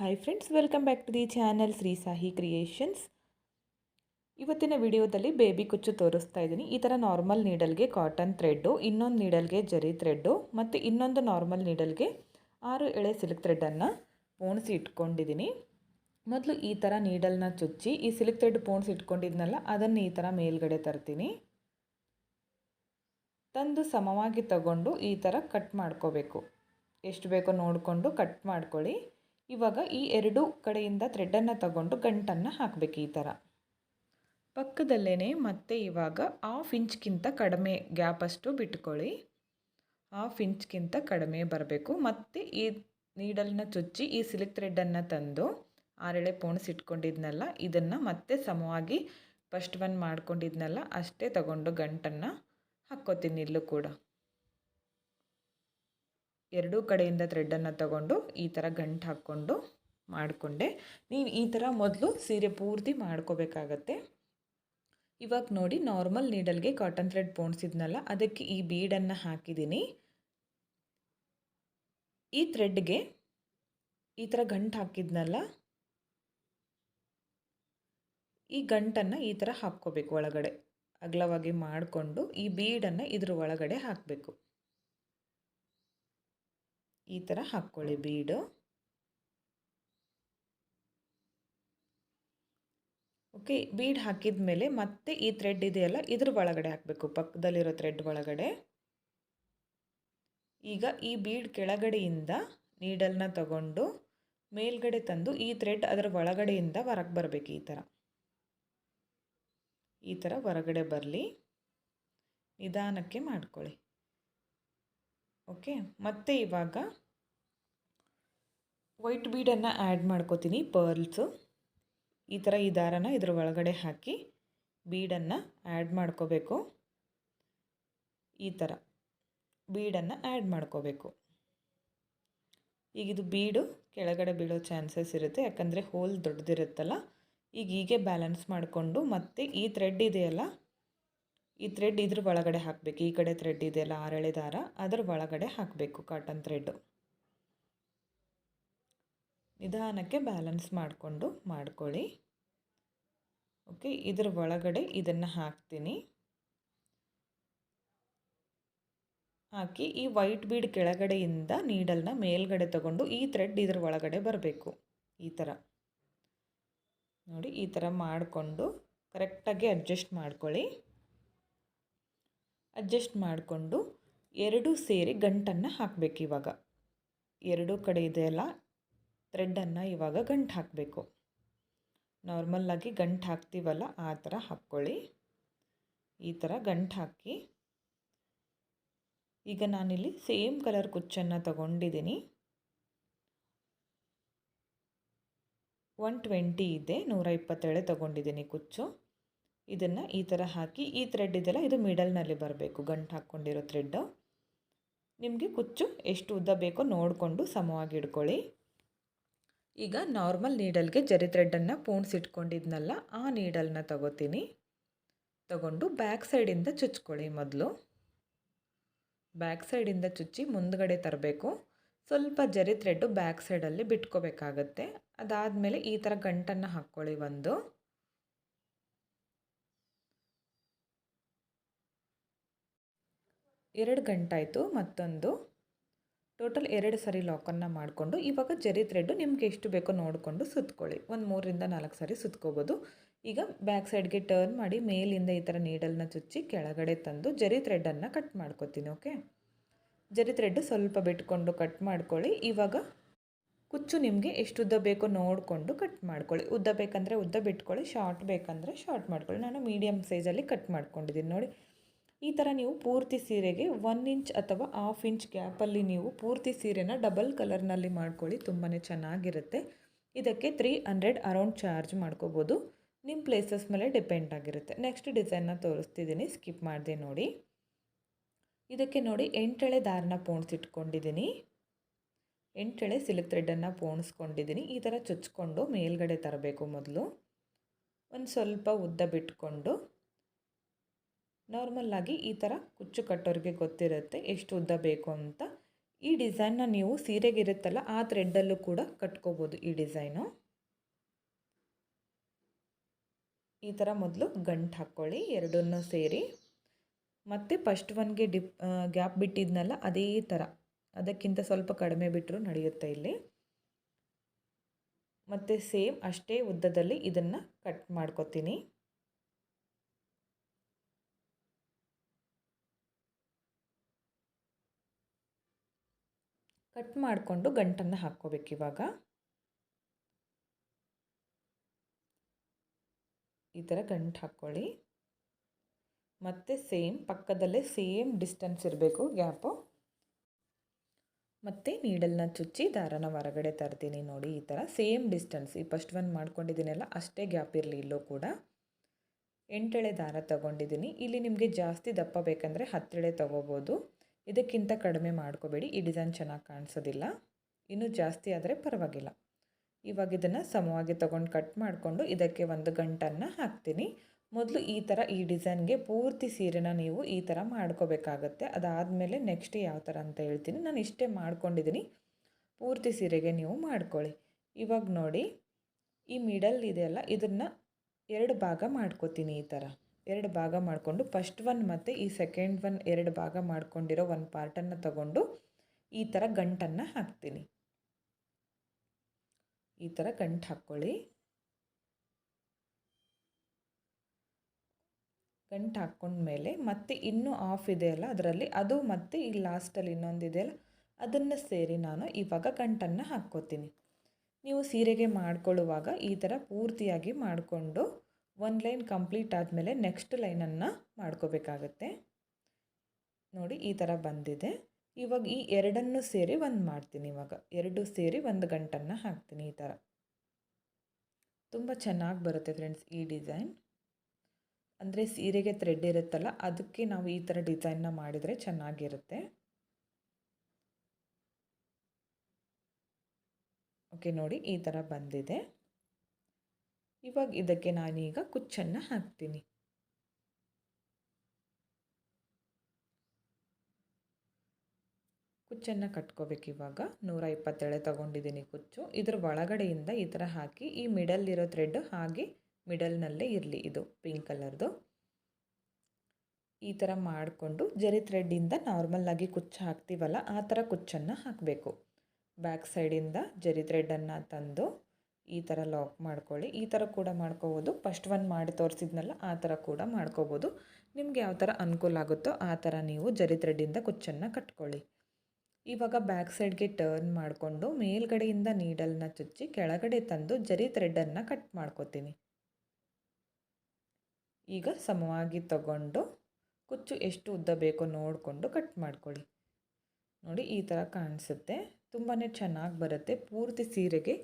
Hi friends welcome back to the channel Shri Sahi creations ಇವತ್ತಿನ ವಿಡಿಯೋದಲ್ಲಿ baby ಕುಚ್ಚು ತೋರಿಸ್ತಾ ಇದ್ದೀನಿ. ಈ ಥರ ನಾರ್ಮಲ್ ನೀಡಲ್ಗೆ ಕಾಟನ್ ಥ್ರೆಡ್ಡು ಇನ್ನೊಂದು ನೀಡಲ್ಗೆ ಜರಿ ಥ್ರೆಡ್ಡು ಮತ್ತು ಇನ್ನೊಂದು ನಾರ್ಮಲ್ ನೀಡಲ್ಗೆ ಆರು ಎಳೆ ಸಿಲ್ಕ್ ಥ್ರೆಡ್ಡನ್ನು ಪೋಣಿಸಿ ಇಟ್ಕೊಂಡಿದ್ದೀನಿ. ಮೊದಲು ಈ ಥರ ನೀಡಲ್ನ ಚುಚ್ಚಿ, ಈ ಸಿಲ್ಕ್ ಥ್ರೆಡ್ ಪೋಣಿಸಿ ಇಟ್ಕೊಂಡಿದ್ನಲ್ಲ, ಅದನ್ನು ಈ ಥರ ಮೇಲ್ಗಡೆ ತರ್ತೀನಿ. ತಂದು ಸಮವಾಗಿ ತಗೊಂಡು ಈ ಥರ ಕಟ್ ಮಾಡ್ಕೋಬೇಕು. ಎಷ್ಟು ಬೇಕೋ ನೋಡಿಕೊಂಡು ಕಟ್ ಮಾಡ್ಕೊಳ್ಳಿ. ಇವಾಗ ಈ ಎರಡು ಕಡೆಯಿಂದ ಥ್ರೆಡ್ಡನ್ನು ತಗೊಂಡು ಗಂಟನ್ನು ಹಾಕಬೇಕು ಈ ಥರ ಪಕ್ಕದಲ್ಲೇ ಮತ್ತೆ ಇವಾಗ ಹಾಫ್ ಇಂಚ್ಗಿಂತ ಕಡಿಮೆ ಗ್ಯಾಪಷ್ಟು ಬಿಟ್ಕೊಳ್ಳಿ. ಹಾಫ್ ಇಂಚ್ಗಿಂತ ಕಡಿಮೆ ಬರಬೇಕು. ಮತ್ತು ಈ ನೀಡಲ್ನ ಚುಚ್ಚಿ ಈ ಸಿಲ್ಕ್ ಥ್ರೆಡ್ಡನ್ನು ತಂದು ಆರೆಳೆ ಪೋಣಿಸಿಟ್ಕೊಂಡಿದ್ನಲ್ಲ ಇದನ್ನು ಮತ್ತೆ ಸಮವಾಗಿ ಫಸ್ಟ್ ಒನ್ ಮಾಡ್ಕೊಂಡಿದ್ನಲ್ಲ, ಅಷ್ಟೇ ತಗೊಂಡು ಗಂಟನ್ನು ಹಾಕ್ಕೋತೀನಿ ಇಲ್ಲೂ ಕೂಡ. ಎರಡೂ ಕಡೆಯಿಂದ ಥ್ರೆಡ್ಡನ್ನು ತಗೊಂಡು ಈ ಥರ ಗಂಟು ಹಾಕ್ಕೊಂಡು ಮಾಡಿಕೊಂಡೆ. ನೀವು ಈ ಥರ ಮೊದಲು ಸೀರೆ ಪೂರ್ತಿ ಮಾಡ್ಕೋಬೇಕಾಗತ್ತೆ. ಇವಾಗ ನೋಡಿ ನಾರ್ಮಲ್ ನೀಡಲ್ಗೆ ಕಾಟನ್ ಥ್ರೆಡ್ ಪೋಣಿಸಿದ್ನಲ್ಲ, ಅದಕ್ಕೆ ಈ ಬೀಡನ್ನು ಹಾಕಿದ್ದೀನಿ ಈ ಥ್ರೆಡ್ಗೆ ಈ ಥರ ಗಂಟು ಹಾಕಿದ್ನಲ್ಲ, ಈ ಗಂಟನ್ನು ಈ ಥರ ಹಾಕ್ಕೋಬೇಕು ಒಳಗಡೆ. ಅಗಲವಾಗಿ ಮಾಡಿಕೊಂಡು ಈ ಬೀಡನ್ನು ಇದ್ರ ಒಳಗಡೆ ಹಾಕಬೇಕು. ಈ ಥರ ಹಾಕ್ಕೊಳ್ಳಿ ಬೀಡು. ಓಕೆ ಬೀಡ್ ಹಾಕಿದ ಮೇಲೆ ಮತ್ತೆ ಈ ಥ್ರೆಡ್ ಇದೆಯಲ್ಲ, ಇದ್ರ ಒಳಗಡೆ ಹಾಕಬೇಕು, ಪಕ್ಕದಲ್ಲಿರೋ ಥ್ರೆಡ್ ಒಳಗಡೆ. ಈಗ ಈ ಬೀಡ್ ಕೆಳಗಡೆಯಿಂದ ನೀಡಲ್ನ ತಗೊಂಡು ಮೇಲ್ಗಡೆ ತಂದು ಈ ಥ್ರೆಡ್ ಅದರ ಒಳಗಡೆಯಿಂದ ಹೊರಗೆ ಬರಬೇಕು ಈ ಥರ ಈ ಥರ ಹೊರಗಡೆ ಬರಲಿ. ನಿಧಾನಕ್ಕೆ ಮಾಡ್ಕೊಳ್ಳಿ. ಓಕೆ ಮತ್ತು ಇವಾಗ ವೈಟ್ ಬೀಡನ್ನು ಆ್ಯಡ್ ಮಾಡ್ಕೋತೀನಿ ಪರ್ಲ್ಸು ಈ ಥರ ಈ ದಾರನ ಇದ್ರ ಒಳಗಡೆ ಹಾಕಿ ಬೀಡನ್ನು ಆ್ಯಡ್ ಮಾಡ್ಕೋಬೇಕು. ಈ ಥರ ಬೀಡನ್ನು ಆ್ಯಡ್ ಮಾಡ್ಕೋಬೇಕು. ಈಗ ಇದು ಬೀಡು ಕೆಳಗಡೆ ಬೀಳೋ ಚಾನ್ಸಸ್ ಇರುತ್ತೆ, ಯಾಕಂದರೆ ಹೋಲ್ ದೊಡ್ಡದಿರುತ್ತಲ್ಲ, ಈಗ ಹೀಗೆ ಬ್ಯಾಲೆನ್ಸ್ ಮಾಡಿಕೊಂಡು ಮತ್ತೆ ಈ ಥ್ರೆಡ್ ಇದೆಯಲ್ಲ ಈ ಥ್ರೆಡ್ ಇದ್ರ ಒಳಗಡೆ ಹಾಕಬೇಕು. ಈ ಕಡೆ ಥ್ರೆಡ್ ಇದೆಯಲ್ಲ ಆರಳೆ ದಾರ, ಅದರ ಒಳಗಡೆ ಹಾಕಬೇಕು ಕಾಟನ್ ಥ್ರೆಡ್ಡು ನಿಧಾನಕ್ಕೆ ಬ್ಯಾಲೆನ್ಸ್ ಮಾಡಿಕೊಂಡು ಮಾಡ್ಕೊಳ್ಳಿ. ಓಕೆ ಇದ್ರ ಒಳಗಡೆ ಇದನ್ನು ಹಾಕ್ತೀನಿ. ಹಾಕಿ ಈ ವೈಟ್ ಬೀಡ್ ಕೆಳಗಡೆಯಿಂದ ನೀಡಲ್ನ ಮೇಲ್ಗಡೆ ತಗೊಂಡು ಈ ಥ್ರೆಡ್ ಇದ್ರ ಒಳಗಡೆ ಬರಬೇಕು. ಈ ಥರ ನೋಡಿ, ಈ ಥರ ಮಾಡಿಕೊಂಡು ಕರೆಕ್ಟಾಗಿ ಅಡ್ಜಸ್ಟ್ ಮಾಡ್ಕೊಳ್ಳಿ. ಅಡ್ಜಸ್ಟ್ ಮಾಡಿಕೊಂಡು ಎರಡೂ ಸೇರಿ ಗಂಟನ್ನು ಹಾಕಬೇಕು ಇವಾಗ. ಎರಡೂ ಕಡೆ ಇದೆಯಲ್ಲ ಥ್ರೆಡ್ಡನ್ನು ಇವಾಗ ಗಂಟು ಹಾಕಬೇಕು. ನಾರ್ಮಲ್ಲಾಗಿ ಗಂಟು ಹಾಕ್ತೀವಲ್ಲ, ಆ ಥರ ಹಾಕ್ಕೊಳ್ಳಿ. ಈ ಥರ ಗಂಟು ಹಾಕಿ. ಈಗ ನಾನಿಲ್ಲಿ ಸೇಮ್ ಕಲರ್ ಕುಚ್ಚನ್ನು ತಗೊಂಡಿದ್ದೀನಿ. ಒನ್ ಟ್ವೆಂಟಿ ಇದೆ, ನೂರ ಇಪ್ಪತ್ತೇಳೆ ತೊಗೊಂಡಿದ್ದೀನಿ ಕುಚ್ಚು. ಇದನ್ನು ಈ ಥರ ಹಾಕಿ ಈ ಥ್ರೆಡ್ ಇದೆಲ್ಲ ಇದು ಮಿಡಲ್ನಲ್ಲಿ ಬರಬೇಕು. ಗಂಟು ಹಾಕ್ಕೊಂಡಿರೋ ಥ್ರೆಡ್ಡು ನಿಮಗೆ ಕುಚ್ಚು ಎಷ್ಟು ಉದ್ದ ಬೇಕೋ ನೋಡಿಕೊಂಡು ಸಮವಾಗಿ ಇಡ್ಕೊಳ್ಳಿ. ಈಗ ನಾರ್ಮಲ್ ನೀಡಲ್ಗೆ ಜರಿ ಥ್ರೆಡ್ಡನ್ನು ಪೂಣ್ಸಿಟ್ಕೊಂಡಿದ್ನಲ್ಲ ಆ ನೀಡಲ್ನ ತಗೋತೀನಿ. ತಗೊಂಡು ಬ್ಯಾಕ್ ಸೈಡಿಂದ ಚುಚ್ಕೊಳ್ಳಿ ಮೊದಲು. ಬ್ಯಾಕ್ ಸೈಡಿಂದ ಚುಚ್ಚಿ ಮುಂದ್ಗಡೆ ತರಬೇಕು. ಸ್ವಲ್ಪ ಜರಿ ಥ್ರೆಡ್ಡು ಬ್ಯಾಕ್ ಸೈಡಲ್ಲಿ ಬಿಟ್ಕೋಬೇಕಾಗತ್ತೆ. ಅದಾದಮೇಲೆ ಈ ಥರ ಗಂಟನ್ನು ಹಾಕ್ಕೊಳ್ಳಿ ಒಂದು. ಎರಡು ಗಂಟಾಯಿತು ಮತ್ತೊಂದು. ಟೋಟಲ್ ಎರಡು ಸರಿ ಲಾಕನ್ನು ಮಾಡಿಕೊಂಡು, ಇವಾಗ ಜರಿ ಥ್ರೆಡ್ಡು ನಿಮ್ಗೆ ಎಷ್ಟು ಬೇಕೋ ನೋಡಿಕೊಂಡು ಸುತ್ಕೊಳ್ಳಿ. ಒಂದು ಮೂರರಿಂದ ನಾಲ್ಕು ಸರಿ ಸುತ್ಕೋಬೋದು. ಈಗ ಬ್ಯಾಕ್ ಸೈಡ್ಗೆ ಟರ್ನ್ ಮಾಡಿ ಮೇಲಿಂದ ಈ ಥರ ನೀಡಲ್ನ ಚುಚ್ಚಿ ಕೆಳಗಡೆ ತಂದು ಜರಿ ಥ್ರೆಡ್ಡನ್ನು ಕಟ್ ಮಾಡ್ಕೊತೀನಿ ಓಕೆ ಜರಿ ಥ್ರೆಡ್ಡು ಸ್ವಲ್ಪ ಬಿಟ್ಕೊಂಡು ಕಟ್ ಮಾಡ್ಕೊಳ್ಳಿ. ಇವಾಗ ಕುಚ್ಚು ನಿಮಗೆ ಎಷ್ಟು ಉದ್ದ ಬೇಕೋ ನೋಡಿಕೊಂಡು ಕಟ್ ಮಾಡ್ಕೊಳ್ಳಿ. ಉದ್ದ ಬೇಕಂದರೆ ಉದ್ದ ಬಿಟ್ಕೊಳ್ಳಿ ಶಾರ್ಟ್ ಬೇಕಂದರೆ ಶಾರ್ಟ್ ಮಾಡ್ಕೊಳ್ಳಿ. ನಾನು ಮೀಡಿಯಮ್ ಸೈಜಲ್ಲಿ ಕಟ್ ಮಾಡ್ಕೊಂಡಿದ್ದೀನಿ, ನೋಡಿ. ಈ ಥರ ನೀವು ಪೂರ್ತಿ ಸೀರೆಗೆ ಒನ್ ಇಂಚ್ ಅಥವಾ ಹಾಫ್ ಇಂಚ್ ಗ್ಯಾಪಲ್ಲಿ ನೀವು ಪೂರ್ತಿ ಸೀರೆನ ಡಬಲ್ ಕಲರ್ನಲ್ಲಿ ಮಾಡ್ಕೊಳ್ಳಿ ತುಂಬಾ ಚೆನ್ನಾಗಿರುತ್ತೆ. ಇದಕ್ಕೆ ತ್ರೀ ಹಂಡ್ರೆಡ್ ಅರೌಂಡ್ ಚಾರ್ಜ್ ಮಾಡ್ಕೋಬೋದು. ನಿಮ್ಮ ಪ್ಲೇಸಸ್ ಮೇಲೆ ಡಿಪೆಂಡ್ ಆಗಿರುತ್ತೆ. ನೆಕ್ಸ್ಟ್ ಡಿಸೈನ್ನ ತೋರಿಸ್ತಿದ್ದೀನಿ ಸ್ಕಿಪ್ ಮಾಡಿದೆ ನೋಡಿ. ಇದಕ್ಕೆ ನೋಡಿ ಎಂಟೆಳೆ ದಾರನ ಪೋಣಿಸಿಟ್ಕೊಂಡಿದ್ದೀನಿ ಎಂಟೆಳೆ ಸಿಲ್ಕ್ ಥ್ರೆಡ್ಡನ್ನು ಪೋಣಿಸ್ಕೊಂಡಿದ್ದೀನಿ ಈ ಥರ ಚುಚ್ಕೊಂಡು ಮೇಲ್ಗಡೆ ತರಬೇಕು ಮೊದಲು. ಒಂದು ಸ್ವಲ್ಪ ಉದ್ದ ಬಿಟ್ಕೊಂಡು ನಾರ್ಮಲ್ಲಾಗಿ ಈ ಥರ ಕುಚ್ಚು ಕಟ್ಟೋರಿಗೆ ಗೊತ್ತಿರುತ್ತೆ ಎಷ್ಟು ಉದ್ದ ಬೇಕು ಅಂತ. ಈ ಡಿಸೈನ್ನ ನೀವು ಸೀರೆಗೆ ಇರುತ್ತಲ್ಲ ಆ ಥ್ರೆಡ್ಡಲ್ಲೂ ಕೂಡ ಕಟ್ಕೋಬೋದು ಈ ಡಿಸೈನು ಈ ಥರ ಮೊದಲು ಗಂಟು ಹಾಕ್ಕೊಳ್ಳಿ ಎರಡನ್ನೂ ಸೇರಿ. ಮತ್ತು ಫಸ್ಟ್ ಒನ್ಗೆ ಡಿಪ್ ಗ್ಯಾಪ್ ಬಿಟ್ಟಿದ್ನಲ್ಲ ಅದೇ ಥರ ಅದಕ್ಕಿಂತ ಸ್ವಲ್ಪ ಕಡಿಮೆ ಬಿಟ್ಟರು ನಡೆಯುತ್ತೆ ಇಲ್ಲಿ. ಮತ್ತು ಸೇಮ್ ಅಷ್ಟೇ ಉದ್ದದಲ್ಲಿ ಇದನ್ನು ಕಟ್ ಮಾಡ್ಕೊತೀನಿ. ಕಟ್ ಮಾಡಿಕೊಂಡು ಗಂಟನ್ನು ಹಾಕ್ಕೋಬೇಕು ಇವಾಗ. ಈ ಥರ ಗಂಟು ಹಾಕ್ಕೊಳ್ಳಿ. ಮತ್ತು ಸೇಮ್, ಪಕ್ಕದಲ್ಲೇ ಸೇಮ್ ಡಿಸ್ಟೆನ್ಸ್ ಇರಬೇಕು ಗ್ಯಾಪು. ಮತ್ತು ನೀಡಲ್ನ ಚುಚ್ಚಿ ದಾರನ ಹೊರಗಡೆ ತರ್ತೀನಿ ನೋಡಿ ಈ ಥರ. ಸೇಮ್ ಡಿಸ್ಟೆನ್ಸ್, ಈ ಫಸ್ಟ್ ಒನ್ ಮಾಡ್ಕೊಂಡಿದ್ದೀನಲ್ಲ, ಅಷ್ಟೇ ಗ್ಯಾಪ್ ಇರಲಿ ಇಲ್ಲೂ ಕೂಡ. ಎಂಟೆಳೆ ದಾರ ತಗೊಂಡಿದ್ದೀನಿ. ಇಲ್ಲಿ ನಿಮಗೆ ಜಾಸ್ತಿ ದಪ್ಪ ಬೇಕಂದರೆ ಹತ್ತೆಳೆ ತೊಗೋಬೋದು. ಇದಕ್ಕಿಂತ ಕಡಿಮೆ ಮಾಡ್ಕೋಬೇಡಿ. ಈ ಡಿಸೈನ್ ಚೆನ್ನಾಗಿ ಕಾಣಿಸೋದಿಲ್ಲ. ಇನ್ನೂ ಜಾಸ್ತಿ ಆದರೆ ಪರವಾಗಿಲ್ಲ. ಇವಾಗ ಇದನ್ನು ಸಮವಾಗಿ ತೊಗೊಂಡು ಕಟ್ ಮಾಡಿಕೊಂಡು ಇದಕ್ಕೆ ಒಂದು ಗಂಟನ್ನು ಹಾಕ್ತೀನಿ. ಮೊದಲು ಈ ಥರ ಈ ಡಿಸೈನ್ಗೆ ಪೂರ್ತಿ ಸೀರೆನ ನೀವು ಈ ಥರ ಮಾಡ್ಕೋಬೇಕಾಗತ್ತೆ. ಅದಾದಮೇಲೆ ನೆಕ್ಸ್ಟ್ ಯಾವ ಥರ ಅಂತ ಹೇಳ್ತೀನಿ. ನಾನು ಇಷ್ಟೇ ಮಾಡ್ಕೊಂಡಿದ್ದೀನಿ ಪೂರ್ತಿ ಸೀರೆಗೆ ನೀವು ಮಾಡ್ಕೊಳ್ಳಿ. ಇವಾಗ ನೋಡಿ, ಈ ಮಿಡಲ್ ಇದೆಯಲ್ಲ ಇದನ್ನು ಎರಡು ಭಾಗ ಮಾಡ್ಕೋತೀನಿ ಈ ಥರ ಎರಡು ಭಾಗ ಮಾಡಿಕೊಂಡು ಫಸ್ಟ್ ಒನ್ ಮತ್ತು ಈ ಸೆಕೆಂಡ್ ಒನ್ ಎರಡು ಭಾಗ ಮಾಡ್ಕೊಂಡಿರೋ ಒಂದು ಪಾರ್ಟನ್ನು ತಗೊಂಡು ಈ ಥರ ಗಂಟನ್ನು ಹಾಕ್ತೀನಿ. ಈ ಥರ ಗಂಟು ಹಾಕ್ಕೊಳ್ಳಿ. ಗಂಟು ಹಾಕ್ಕೊಂಡ್ಮೇಲೆ ಮತ್ತೆ ಇನ್ನೂ ಆಫ್ ಇದೆಯಲ್ಲ ಅದರಲ್ಲಿ, ಅದು ಮತ್ತು ಈ ಲಾಸ್ಟಲ್ಲಿ ಇನ್ನೊಂದು ಇದೆಯಲ್ಲ ಅದನ್ನು ಸೇರಿ ನಾನು ಇವಾಗ ಗಂಟನ್ನು ಹಾಕ್ಕೋತೀನಿ. ನೀವು ಸೀರೆಗೆ ಮಾಡ್ಕೊಳ್ಳುವಾಗ ಈ ಥರ ಪೂರ್ತಿಯಾಗಿ ಮಾಡಿಕೊಂಡು ಒಂದು ಲೈನ್ ಕಂಪ್ಲೀಟ್ ಆದಮೇಲೆ ನೆಕ್ಸ್ಟ್ ಲೈನನ್ನು ಮಾಡ್ಕೋಬೇಕಾಗತ್ತೆ. ನೋಡಿ, ಈ ಥರ ಬಂದಿದೆ. ಇವಾಗ ಈ ಎರಡನ್ನು ಸೇರಿ ಒಂದು ಮಾಡ್ತೀನಿ ಇವಾಗ. ಎರಡು ಸೇರಿ ಒಂದು ಗಂಟನ್ನು ಹಾಕ್ತೀನಿ ಈ ಥರ ತುಂಬ ಚೆನ್ನಾಗಿ ಬರುತ್ತೆ ಫ್ರೆಂಡ್ಸ್ ಈ ಡಿಸೈನ್. ಅಂದರೆ ಸೀರೆಗೆ ಥ್ರೆಡ್ ಇರುತ್ತಲ್ಲ, ಅದಕ್ಕೆ ನಾವು ಈ ಥರ ಡಿಸೈನ್ನ ಮಾಡಿದರೆ ಚೆನ್ನಾಗಿರುತ್ತೆ. ಓಕೆ ನೋಡಿ, ಈ ಥರ ಬಂದಿದೆ. ಇವಾಗ ಇದಕ್ಕೆ ನಾನೀಗ ಕುಚ್ಚನ್ನು ಹಾಕ್ತೀನಿ. ಕುಚ್ಚನ್ನು ಕಟ್ಕೋಬೇಕು ಇವಾಗ. ನೂರ ಇಪ್ಪತ್ತೇಳೆ ತೊಗೊಂಡಿದ್ದೀನಿ ಕುಚ್ಚು. ಇದ್ರ ಒಳಗಡೆಯಿಂದ ಈ ಥರ ಹಾಕಿ, ಈ ಮಿಡಲ್ ಇರೋ ಥ್ರೆಡ್ ಹಾಗೆ ಮಿಡಲ್ನಲ್ಲೇ ಇರಲಿ ಇದು ಪಿಂಕ್ ಕಲರ್ದು ಈ ಥರ ಮಾಡಿಕೊಂಡು ಜರಿ ಥ್ರೆಡ್ಡಿಂದ ನಾರ್ಮಲ್ಲಾಗಿ ಕುಚ್ಚು ಹಾಕ್ತೀವಲ್ಲ, ಆ ಥರ ಕುಚ್ಚನ್ನು ಹಾಕಬೇಕು. ಬ್ಯಾಕ್ ಸೈಡಿಂದ ಜರಿ ಥ್ರೆಡ್ಡನ್ನು ತಂದು ಈ ಥರ ಲಾಕ್ ಮಾಡ್ಕೊಳ್ಳಿ. ಈ ಥರ ಕೂಡ ಮಾಡ್ಕೋಬೋದು. ಫಸ್ಟ್ ಒನ್ ಮಾಡಿ ತೋರಿಸಿದ್ನಲ್ಲ, ಆ ಥರ ಕೂಡ ಮಾಡ್ಕೋಬೋದು. ನಿಮ್ಗೆ ಯಾವ ಥರ ಅನುಕೂಲ ಆಗುತ್ತೋ ಆ ಥರ ನೀವು ಜರಿ ಥ್ರೆಡ್ಡಿಂದ ಕುಚ್ಚನ್ನು ಕಟ್ಕೊಳ್ಳಿ. ಇವಾಗ ಬ್ಯಾಕ್ ಸೈಡ್ಗೆ ಟರ್ನ್ ಮಾಡಿಕೊಂಡು ಮೇಲ್ಗಡೆಯಿಂದ ನೀಡಲ್ನ ಚುಚ್ಚಿ ಕೆಳಗಡೆ ತಂದು ಜರಿ ಥ್ರೆಡ್ಡನ್ನು ಕಟ್ ಮಾಡ್ಕೋತೀನಿ. ಈಗ ಸಮವಾಗಿ ತಗೊಂಡು ಕುಚ್ಚು ಎಷ್ಟು ಉದ್ದ ಬೇಕೋ ನೋಡಿಕೊಂಡು ಕಟ್ ಮಾಡ್ಕೊಳ್ಳಿ. ನೋಡಿ ಈ ಥರ ಕಾಣಿಸುತ್ತೆ. ತುಂಬಾ ಚೆನ್ನಾಗಿ ಬರುತ್ತೆ. ಪೂರ್ತಿ ಸೀರೆಗೆ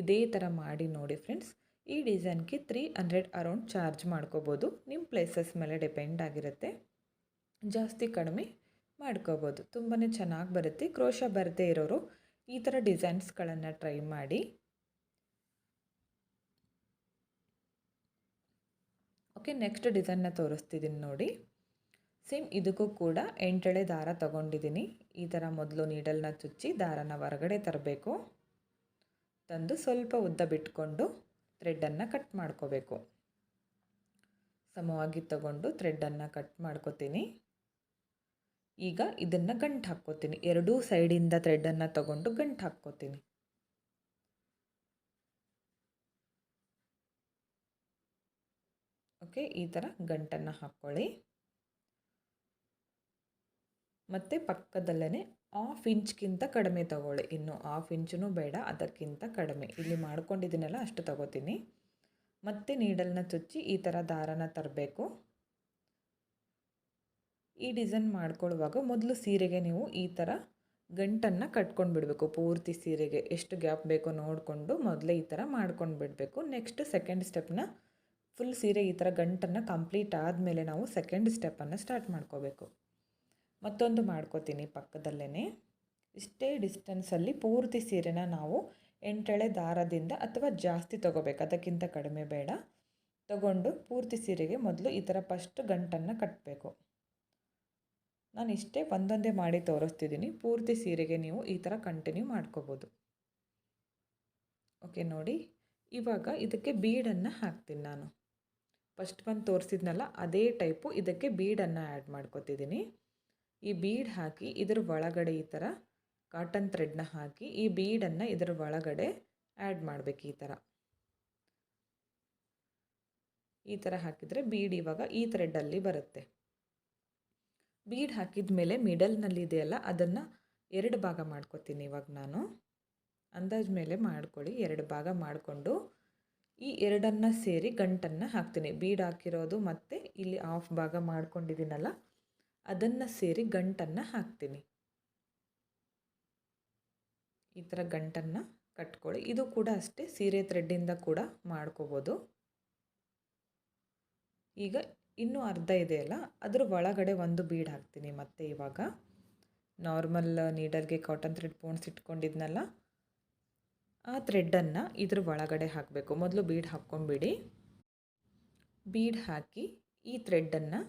ಇದೇ ಥರ ಮಾಡಿ ನೋಡಿ ಫ್ರೆಂಡ್ಸ್ ಈ ಡಿಸೈನ್ಗೆ ತ್ರೀ ಹಂಡ್ರೆಡ್ ಅರೌಂಡ್ ಚಾರ್ಜ್ ಮಾಡ್ಕೋಬೋದು. ನಿಮ್ಮ ಪ್ಲೇಸಸ್ ಮೇಲೆ ಡಿಪೆಂಡ್ ಆಗಿರುತ್ತೆ. ಜಾಸ್ತಿ ಕಡಿಮೆ ಮಾಡ್ಕೋಬೋದು. ತುಂಬಾ ಚೆನ್ನಾಗಿ ಬರುತ್ತೆ. ಕ್ರೋಶ ಬರದೇ ಇರೋರು ಈ ಥರ ಡಿಸೈನ್ಸ್ಗಳನ್ನು ಟ್ರೈ ಮಾಡಿ. ಓಕೆ ನೆಕ್ಸ್ಟ್ ಡಿಸೈನ್ನ ತೋರಿಸ್ತಿದ್ದೀನಿ ನೋಡಿ. ಸೇಮ್ ಇದಕ್ಕೂ ಕೂಡ ಎಂಟಳೆ ದಾರ ತಗೊಂಡಿದ್ದೀನಿ ಈ ಥರ ಮೊದಲು ನೀಡಲ್ನ ಚುಚ್ಚಿ ದಾರನ ಹೊರಗಡೆ ತರಬೇಕು. ತಂದು ಸ್ವಲ್ಪ ಉದ್ದ ಬಿಟ್ಕೊಂಡು ಥ್ರೆಡ್ಡನ್ನು ಕಟ್ ಮಾಡ್ಕೋಬೇಕು. ಸಮವಾಗಿ ತಗೊಂಡು ಥ್ರೆಡ್ಡನ್ನು ಕಟ್ ಮಾಡ್ಕೋತೀನಿ. ಈಗ ಇದನ್ನು ಗಂಟು ಹಾಕ್ಕೋತೀನಿ. ಎರಡೂ ಸೈಡಿಂದ ಥ್ರೆಡ್ಡನ್ನು ತಗೊಂಡು ಗಂಟು ಹಾಕ್ಕೋತೀನಿ. ಓಕೆ ಈ ಥರ ಗಂಟನ್ನು ಹಾಕ್ಕೊಳ್ಳಿ. ಮತ್ತು ಪಕ್ಕದಲ್ಲೇ ಆಫ್ ಇಂಚ್ಗಿಂತ ಕಡಿಮೆ ತಗೊಳ್ಳಿ. ಇನ್ನು ಆಫ್ ಇಂಚೂ ಬೇಡ, ಅದಕ್ಕಿಂತ ಕಡಿಮೆ. ಇಲ್ಲಿ ಮಾಡ್ಕೊಂಡಿದ್ದೀನಲ್ಲ, ಅಷ್ಟು ತಗೋತೀನಿ. ಮತ್ತೆ ನೀಡಲ್ನ ಚುಚ್ಚಿ ಈ ಥರ ದಾರನ ತರಬೇಕು. ಈ ಡಿಸೈನ್ ಮಾಡ್ಕೊಳ್ಳುವಾಗ ಮೊದಲು ಸೀರೆಗೆ ನೀವು ಈ ಥರ ಗಂಟನ್ನು ಕಟ್ಕೊಂಡು ಬಿಡಬೇಕು ಪೂರ್ತಿ ಸೀರೆಗೆ ಎಷ್ಟು ಗ್ಯಾಪ್ ಬೇಕೋ ನೋಡಿಕೊಂಡು ಮೊದಲೇ ಈ ಥರ ಮಾಡ್ಕೊಂಡು ಬಿಡಬೇಕು ನೆಕ್ಸ್ಟ್ ಸೆಕೆಂಡ್ ಸ್ಟೆಪ್ನ ಫುಲ್ ಸೀರೆ ಈ ಥರ ಗಂಟನ್ನು ಕಂಪ್ಲೀಟ್ ಆದಮೇಲೆ ನಾವು ಸೆಕೆಂಡ್ ಸ್ಟೆಪ್ಪನ್ನು ಸ್ಟಾರ್ಟ್ ಮಾಡ್ಕೋಬೇಕು. ಮತ್ತೊಂದು ಮಾಡ್ಕೋತೀನಿ ಪಕ್ಕದಲ್ಲೇ ಇಷ್ಟೇ ಡಿಸ್ಟೆನ್ಸಲ್ಲಿ ಪೂರ್ತಿ ಸೀರೆನ ನಾವು ಎಂಟೆಳೆ ದಾರದಿಂದ ಅಥವಾ ಜಾಸ್ತಿ ತೊಗೋಬೇಕು, ಅದಕ್ಕಿಂತ ಕಡಿಮೆ ಬೇಡ. ತಗೊಂಡು ಪೂರ್ತಿ ಸೀರೆಗೆ ಮೊದಲು ಈ ಥರ ಫಸ್ಟ್ ಗಂಟನ್ನು ಕಟ್ಟಬೇಕು ನಾನು ಇಷ್ಟೇ ಒಂದೊಂದೇ ಮಾಡಿ ತೋರಿಸ್ತಿದ್ದೀನಿ. ಪೂರ್ತಿ ಸೀರೆಗೆ ನೀವು ಈ ಥರ ಕಂಟಿನ್ಯೂ ಮಾಡ್ಕೋಬೋದು. ಓಕೆ ನೋಡಿ. ಇವಾಗ ಇದಕ್ಕೆ ಬೀಡನ್ನು ಹಾಕ್ತೀನಿ ನಾನು. ಫಸ್ಟ್ ಬಂದು ತೋರಿಸಿದ್ನಲ್ಲ, ಅದೇ ಟೈಪು ಇದಕ್ಕೆ ಬೀಡನ್ನು ಆ್ಯಡ್ ಮಾಡ್ಕೊತಿದ್ದೀನಿ. ಈ ಬೀಡ್ ಹಾಕಿ ಇದರ ಒಳಗಡೆ ಈ ಥರ ಕಾಟನ್ ಥ್ರೆಡ್ನ ಹಾಕಿ ಈ ಬೀಡನ್ನು ಇದರ ಒಳಗಡೆ ಆ್ಯಡ್ ಮಾಡಬೇಕು ಈ ಥರ ಈ ಥರ ಹಾಕಿದರೆ ಬೀಡ್ ಇವಾಗ ಈ ಥ್ರೆಡ್ಡಲ್ಲಿ ಬರುತ್ತೆ. ಬೀಡ್ ಹಾಕಿದ ಮೇಲೆ ಮಿಡಲ್ನಲ್ಲಿ ಇದೆಯಲ್ಲ, ಅದನ್ನು ಎರಡು ಭಾಗ ಮಾಡ್ಕೊತೀನಿ ಇವಾಗ ನಾನು. ಅಂದಾಜು ಮೇಲೆ ಮಾಡ್ಕೊಳ್ಳಿ, ಎರಡು ಭಾಗ ಮಾಡಿಕೊಂಡು ಈ ಎರಡನ್ನು ಸೇರಿ ಗಂಟನ್ನು ಹಾಕ್ತೀನಿ. ಬೀಡ್ ಹಾಕಿರೋದು ಮತ್ತು ಇಲ್ಲಿ ಆಫ್ ಭಾಗ ಮಾಡ್ಕೊಂಡಿದ್ದೀನಲ್ಲ ಅದನ್ನು ಸೇರಿ ಗಂಟನ್ನು ಹಾಕ್ತೀನಿ. ಈ ಥರ ಗಂಟನ್ನು ಕಟ್ಕೊಳ್ಳಿ. ಇದು ಕೂಡ ಅಷ್ಟೇ, ಸೀರೆ ಥ್ರೆಡ್ಡಿಂದ ಕೂಡ ಮಾಡ್ಕೋಬೋದು. ಈಗ ಇನ್ನೂ ಅರ್ಧ ಇದೆಯಲ್ಲ ಅದ್ರ ಒಳಗಡೆ ಒಂದು ಬೀಡ್ ಹಾಕ್ತೀನಿ ಮತ್ತೆ ಇವಾಗ. ನಾರ್ಮಲ್ ನೀಡಲ್ಗೆ ಕಾಟನ್ ಥ್ರೆಡ್ ಪೋಣ್ಸ್ ಇಟ್ಕೊಂಡಿದ್ನಲ್ಲ, ಆ ಥ್ರೆಡ್ಡನ್ನು ಇದ್ರ ಒಳಗಡೆ ಹಾಕಬೇಕು. ಮೊದಲು ಬೀಡ್ ಹಾಕ್ಕೊಂಬಿಡಿ ಬೀಡ್ ಹಾಕಿ ಈ ಥ್ರೆಡ್ಡನ್ನು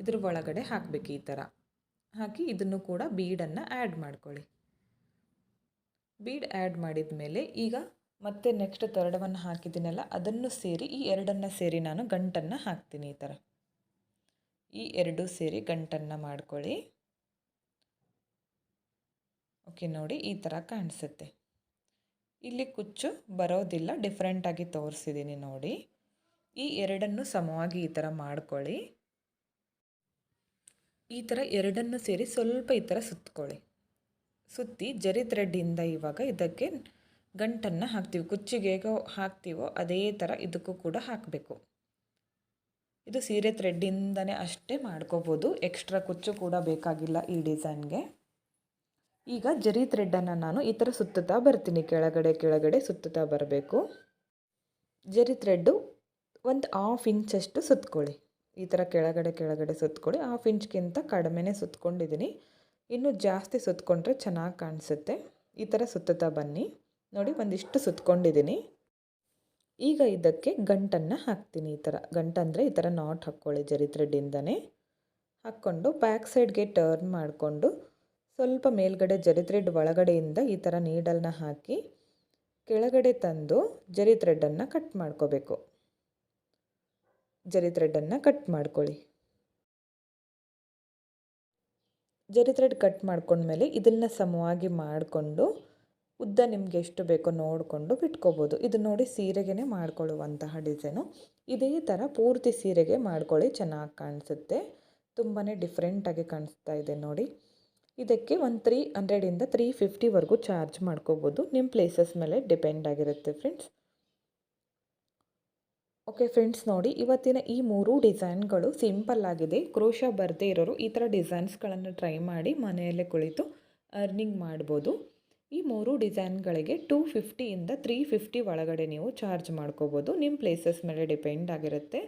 ಇದ್ರ ಒಳಗಡೆ ಹಾಕಬೇಕು ಈ ಥರ. ಹಾಕಿ ಇದನ್ನು ಕೂಡ ಬೀಡನ್ನು ಆ್ಯಡ್ ಮಾಡ್ಕೊಳ್ಳಿ. ಬೀಡ್ ಆ್ಯಡ್ ಮಾಡಿದ ಮೇಲೆ ಈಗ ಮತ್ತೆ ನೆಕ್ಸ್ಟ್ ತರಡವನ್ನು ಹಾಕಿದ್ದೀನಲ್ಲ, ಅದನ್ನು ಸೇರಿ ಈ ಎರಡನ್ನು ಸೇರಿ ನಾನು ಗಂಟನ್ನು ಹಾಕ್ತೀನಿ ಈ ಥರ. ಈ ಎರಡು ಸೇರಿ ಗಂಟನ್ನು ಮಾಡ್ಕೊಳ್ಳಿ. ಓಕೆ, ನೋಡಿ ಈ ಥರ ಕಾಣಿಸುತ್ತೆ. ಇಲ್ಲಿ ಕುಚ್ಚು ಬರೋದಿಲ್ಲ ಡಿಫ್ರೆಂಟಾಗಿ ತೋರಿಸಿದ್ದೀನಿ ನೋಡಿ. ಈ ಎರಡನ್ನು ಸಮವಾಗಿ ಈ ಥರ ಮಾಡ್ಕೊಳ್ಳಿ. ಈ ಥರ ಎರಡನ್ನು ಸೇರಿ ಸ್ವಲ್ಪ ಈ ಥರ ಸುತ್ತಕೊಳ್ಳಿ ಸುತ್ತಿ ಜರಿ ಥ್ರೆಡ್ಡಿಂದ ಇವಾಗ ಇದಕ್ಕೆ ಗಂಟನ್ನು ಹಾಕ್ತೀವಿ. ಕುಚ್ಚಿಗೆ ಹೇಗೋ ಹಾಕ್ತೀವೋ ಅದೇ ಥರ ಇದಕ್ಕೂ ಕೂಡ ಹಾಕಬೇಕು. ಇದು ಸೀರೆ ಥ್ರೆಡ್ಡಿಂದನೇ ಅಷ್ಟೇ ಮಾಡ್ಕೋಬೋದು. ಎಕ್ಸ್ಟ್ರಾ ಕುಚ್ಚು ಕೂಡ ಬೇಕಾಗಿಲ್ಲ ಈ ಡಿಸೈನ್ಗೆ. ಈಗ ಜರಿ ಥ್ರೆಡ್ಡನ್ನು ನಾನು ಈ ಥರ ಸುತ್ತುತ್ತಾ ಬರ್ತೀನಿ. ಕೆಳಗಡೆ ಕೆಳಗಡೆ ಸುತ್ತುತ್ತಾ ಬರಬೇಕು. ಜರಿ ಥ್ರೆಡ್ಡು ಒಂದು ಹಾಫ್ ಇಂಚಷ್ಟು ಸುತ್ಕೊಳ್ಳಿ. ಈ ಥರ ಕೆಳಗಡೆ ಕೆಳಗಡೆ ಸುತ್ತಕೊಳ್ಳಿ ಹಾಫ್ ಇಂಚ್ಗಿಂತ ಕಡಿಮೆನೇ ಸುತ್ಕೊಂಡಿದ್ದೀನಿ. ಇನ್ನೂ ಜಾಸ್ತಿ ಸುತ್ಕೊಂಡ್ರೆ ಚೆನ್ನಾಗಿ ಕಾಣಿಸುತ್ತೆ. ಈ ಥರ ಸುತ್ತುತ್ತಾ ಬನ್ನಿ. ನೋಡಿ, ಒಂದಿಷ್ಟು ಸುತ್ಕೊಂಡಿದ್ದೀನಿ. ಈಗ ಇದಕ್ಕೆ ಗಂಟನ್ನು ಹಾಕ್ತೀನಿ ಈ ಥರ. ಗಂಟಂದರೆ ಈ ಥರ ನಾಟ್ ಹಾಕ್ಕೊಳ್ಳಿ ಜರಿ ಥ್ರೆಡ್ಡಿಂದನೇ ಹಾಕ್ಕೊಂಡು ಬ್ಯಾಕ್ ಸೈಡ್ಗೆ ಟರ್ನ್ ಮಾಡಿಕೊಂಡು ಸ್ವಲ್ಪ ಮೇಲ್ಗಡೆ ಜರಿ ಥ್ರೆಡ್ ಒಳಗಡೆಯಿಂದ ಈ ಥರ ನೀಡಲ್ನ ಹಾಕಿ ಕೆಳಗಡೆ ತಂದು ಜರಿ ಥ್ರೆಡ್ಡನ್ನು ಕಟ್ ಮಾಡ್ಕೋಬೇಕು. ಜರಿ ಥ್ರೆಡ್ಡನ್ನು ಕಟ್ ಮಾಡ್ಕೊಳ್ಳಿ. ಜರಿ ಥ್ರೆಡ್ ಕಟ್ ಮಾಡ್ಕೊಂಡ್ಮೇಲೆ ಇದನ್ನು ಸಮವಾಗಿ ಮಾಡಿಕೊಂಡು ಉದ್ದ ನಿಮಗೆ ಎಷ್ಟು ಬೇಕೋ ನೋಡಿಕೊಂಡು ಬಿಟ್ಕೋಬೋದು. ಇದು ನೋಡಿ ಸೀರೆಗೆ ಮಾಡ್ಕೊಳ್ಳುವಂತಹ ಡಿಸೈನು ಇದೇ ಥರ ಪೂರ್ತಿ ಸೀರೆಗೆ ಮಾಡ್ಕೊಳ್ಳಿ, ಚೆನ್ನಾಗಿ ಕಾಣಿಸುತ್ತೆ. ತುಂಬಾ ಡಿಫ್ರೆಂಟಾಗಿ ಕಾಣಿಸ್ತಾ ಇದೆ ನೋಡಿ. ಇದಕ್ಕೆ ಒಂದು ತ್ರೀ ಹಂಡ್ರೆಡಿಂದ ತ್ರೀ ಫಿಫ್ಟಿವರೆಗೂ ಚಾರ್ಜ್ ಮಾಡ್ಕೋಬೋದು. ನಿಮ್ಮ ಪ್ಲೇಸಸ್ ಮೇಲೆ ಡಿಪೆಂಡ್ ಆಗಿರುತ್ತೆ ಫ್ರೆಂಡ್ಸ್ ಓಕೆ ಫ್ರೆಂಡ್ಸ್ ನೋಡಿ, ಇವತ್ತಿನ ಈ ಮೂರು ಡಿಸೈನ್ಗಳು ಸಿಂಪಲ್ ಆಗಿದೆ. ಕ್ರೋಶ ಬರದೇ ಇರೋರು ಈ ಥರ ಡಿಸೈನ್ಸ್ಗಳನ್ನು ಟ್ರೈ ಮಾಡಿ ಮನೆಯಲ್ಲೇ ಕುಳಿತು ಅರ್ನಿಂಗ್ ಮಾಡ್ಬೋದು. ಈ ಮೂರು ಡಿಸೈನ್ಗಳಿಗೆ ಟೂ ಫಿಫ್ಟಿಯಿಂದ ತ್ರೀ ಫಿಫ್ಟಿ ಒಳಗಡೆ ನೀವು ಚಾರ್ಜ್ ಮಾಡ್ಕೋಬೋದು. ನಿಮ್ಮ ಪ್ಲೇಸಸ್ ಮೇಲೆ ಡಿಪೆಂಡ್ ಆಗಿರುತ್ತೆ.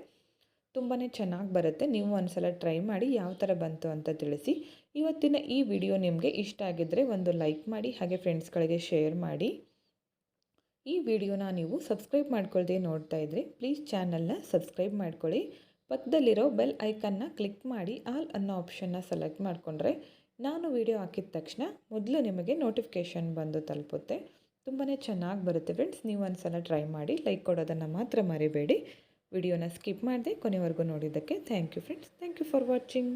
ತುಂಬಾ ಚೆನ್ನಾಗಿ ಬರುತ್ತೆ. ನೀವು ಒಂದ್ಸಲ ಟ್ರೈ ಮಾಡಿ ಯಾವ ಥರ ಬಂತು ಅಂತ ತಿಳಿಸಿ. ಇವತ್ತಿನ ಈ ವಿಡಿಯೋ ನಿಮಗೆ ಇಷ್ಟ ಆಗಿದ್ದರೆ ಒಂದು ಲೈಕ್ ಮಾಡಿ, ಹಾಗೆ ಫ್ರೆಂಡ್ಸ್ಗಳಿಗೆ ಶೇರ್ ಮಾಡಿ. ಈ ವಿಡಿಯೋನ ನೀವು ಸಬ್ಸ್ಕ್ರೈಬ್ ಮಾಡ್ಕೊಳ್ದೆ ನೋಡ್ತಾ ಇದ್ದರೆ ಪ್ಲೀಸ್ ಚಾನಲ್ನ ಸಬ್ಸ್ಕ್ರೈಬ್ ಮಾಡ್ಕೊಳ್ಳಿ. ಪಕ್ಕದಲ್ಲಿರೋ ಬೆಲ್ ಐಕನ್ನ ಕ್ಲಿಕ್ ಮಾಡಿ ಆಲ್ ಅನ್ನೋ ಆಪ್ಷನ್ನ ಸೆಲೆಕ್ಟ್ ಮಾಡಿಕೊಂಡ್ರೆ ನಾನು ವಿಡಿಯೋ ಹಾಕಿದ ತಕ್ಷಣ ಮೊದಲು ನಿಮಗೆ ನೋಟಿಫಿಕೇಷನ್ ಬಂದು ತಲುಪುತ್ತೆ. ತುಂಬಾ ಚೆನ್ನಾಗಿ ಬರುತ್ತೆ ಫ್ರೆಂಡ್ಸ್ ನೀವು ಒಂದ್ಸಲ ಟ್ರೈ ಮಾಡಿ ಲೈಕ್ ಕೊಡೋದನ್ನು ಮಾತ್ರ ಮರಿಬೇಡಿ. ವಿಡಿಯೋನ ಸ್ಕಿಪ್ ಮಾಡಿದೆ ಕೊನೆವರೆಗೂ ನೋಡಿದ್ದಕ್ಕೆ thank you friends thank you for watching